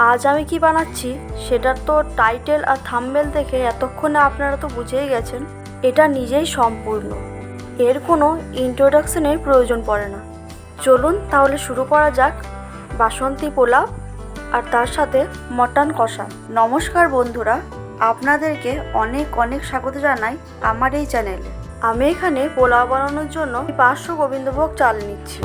আজ আমি কি বানাচ্ছি সেটার তো টাইটেল আর থাম্বেল দেখে এতক্ষণে আপনারা তো বুঝেই গেছেন, এটা নিজেই সম্পূর্ণ। এর কোনো ইন্ট্রোডাকশনের প্রয়োজন পড়ে না। চলুন তাহলে শুরু করা যাক, বাসন্তী পোলাও আর তার সাথে মটন কষা। নমস্কার বন্ধুরা, আপনাদেরকে অনেক অনেক স্বাগত জানাই আমার এই চ্যানেলে আমি এখানে পোলাও বানানোর জন্য পাঁচশো গোবিন্দভোগ চাল নিচ্ছি।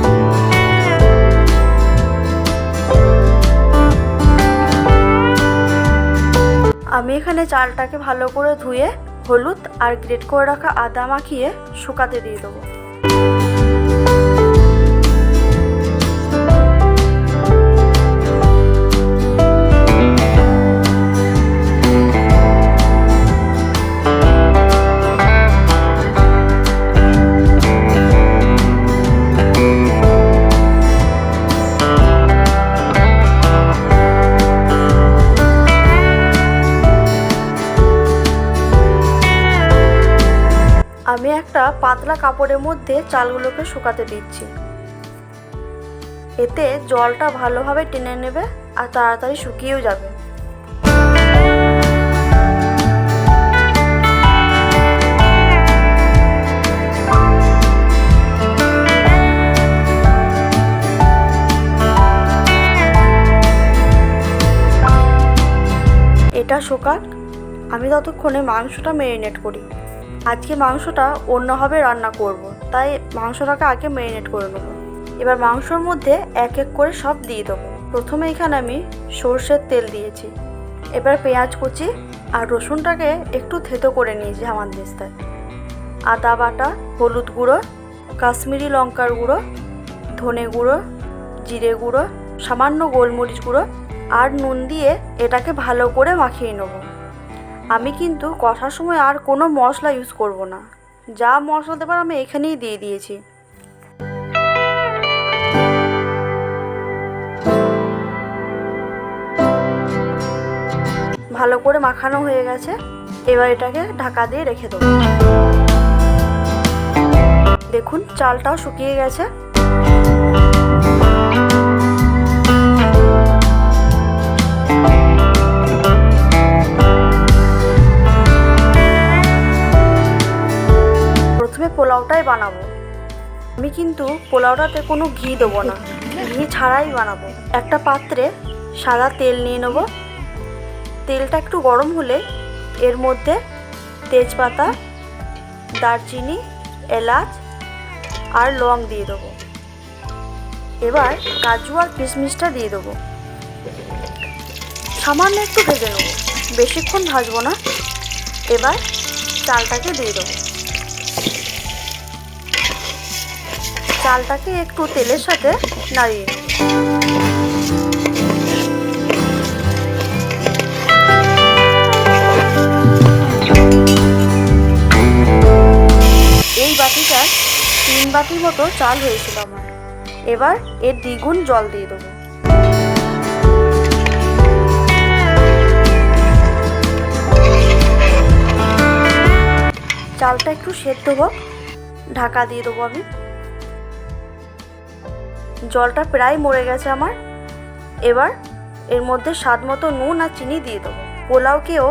আমি এখানে চালটাকে ভালো করে ধুয়ে, হলুদ আর গ্রেট করে রাখা আদা মাখিয়ে শুকাতে দিয়ে দেবো। আমি একটা পাতলা কাপড়ের মধ্যে চালগুলোকে শুকাতে দিচ্ছি। এতে জলটা ভালোভাবে টেনে নেবে আর তাড়াতাড়ি শুকিয়েও যাবে। এটা শোকাক। আমি ততক্ষণে মাংসটা ম্যারিনেট করি। আজকে মাংসটা অন্যভাবে রান্না করব। তাই মাংসটাকে আগে ম্যারিনেট করে নেব। এবার মাংসর মধ্যে এক এক করে সব দিয়ে দেবো। প্রথমে এখানে আমি সর্ষের তেল দিয়েছি। এবার পেঁয়াজ কুচি আর রসুনটাকে একটু থেতো করে নিয়েছি আমার দিস্তায় আদা বাটা, হলুদ গুঁড়ো, কাশ্মীরি লঙ্কার গুঁড়ো, ধনে গুঁড়ো, জিরে গুঁড়ো, সামান্য গোলমরিচ গুঁড়ো আর নুন দিয়ে এটাকে ভালো করে মাখিয়ে নেব। আমি কিন্তু কষার সময় আর কোনো মশলা ইউজ করব না। যা মশলা দেবার আমি এখানেই দিয়ে দিয়েছি। ভালো করে মাখানো হয়ে গেছে। এবার এটাকে ঢাকা দিয়ে রেখে দেবো। দেখুন, চালটাও শুকিয়ে গেছে। পোলাওটাই বানাবো। আমি কিন্তু পোলাওটাতে কোনো ঘি দেবো না। ঘি ছাড়াই বানাবো। একটা পাত্রে সাদা তেল নিয়ে নেব। তেলটা একটু গরম হলে এর মধ্যে তেজপাতা, দারচিনি, এলাচ আর লং দিয়ে দেবো। এবার কাজু আর কিশমিশটা দিয়ে দেবো। সামান্য একটু ভেজে নেব। বেশিক্ষণ ভাজবো না। এবার চালটাকে দিয়ে দেবো। চালটাকে একটু তেলের সাথে নাড়িয়ে এই বাটিটার তিন বাটির মতো চাল হয়েছিল আমার। এবার এর দ্বিগুণ জল দিয়ে দেবো। চালটা একটু সেদ্ধ হোক, ঢাকা দিয়ে দেবো আমি। জলটা প্রায় মরে গেছে আমার। এবার এর মধ্যে স্বাদ মতো নুন আর চিনি দিয়ে দেবো। পোলাও কেউ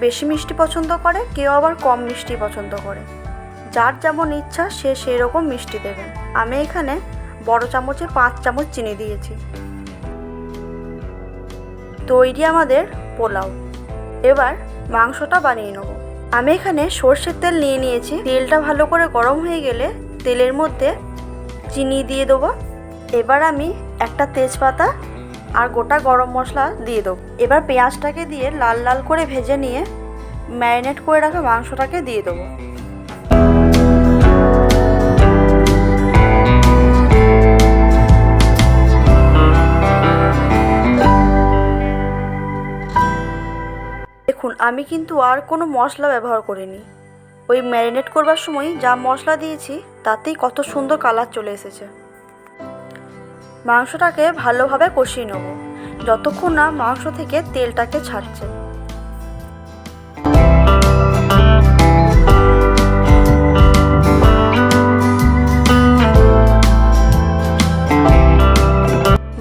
বেশি মিষ্টি পছন্দ করে, কেউ আবার কম মিষ্টি পছন্দ করে। যার যেমন ইচ্ছা, সে সেই রকম মিষ্টি দেবেন আমি এখানে বড় চামচে পাঁচ চামচ চিনি দিয়েছি। তৈরি আমাদের পোলাও। এবার মাংসটা বানিয়ে নেব। আমি এখানে সর্ষের তেল নিয়ে নিয়েছি। তেলটা ভালো করে গরম হয়ে গেলে তেলের মধ্যে চিনি দিয়ে দেবো। এবার আমি একটা তেজপাতা আর গোটা গরম মশলা দিয়ে দেবো। এবার পেঁয়াজটাকে দিয়ে লাল লাল করে ভেজে নিয়ে ম্যারিনেট করে রাখা মাংসটাকে দিয়ে দেবো। দেখুন, আমি কিন্তু আর কোনো মশলা ব্যবহার করিনি। ওই ম্যারিনেট করবার সময় যা মশলা দিয়েছি, তাতেই কত সুন্দর কালার চলে এসেছে। মাংসটাকে ভালোভাবে কষিয়ে নেব। যতক্ষণ না মাংস থেকে তেলটাকে ছাড়ছে।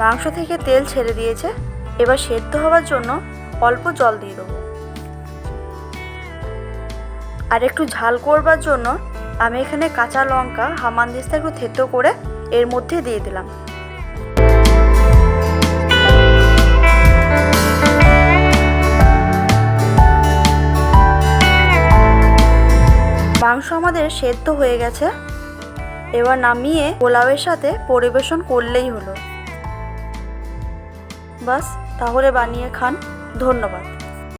মাংস থেকে তেল ছেড়ে দিয়েছে। এবার সেদ্ধ হওয়ার জন্য অল্প জল দিয়ে দেবো। আর একটু ঝাল করবার জন্য আমি এখানে কাঁচা লঙ্কা, হামানদিস্তা একটু থেতো করে এর মধ্যে দিয়ে দিলাম। সেদ্ধ হয়ে গেছে। এবার নামিয়ে পোলাওয়ের সাথে পরিবেশন করলেই হলো। বাস, তাহলে বানিয়ে খান। ধন্যবাদ।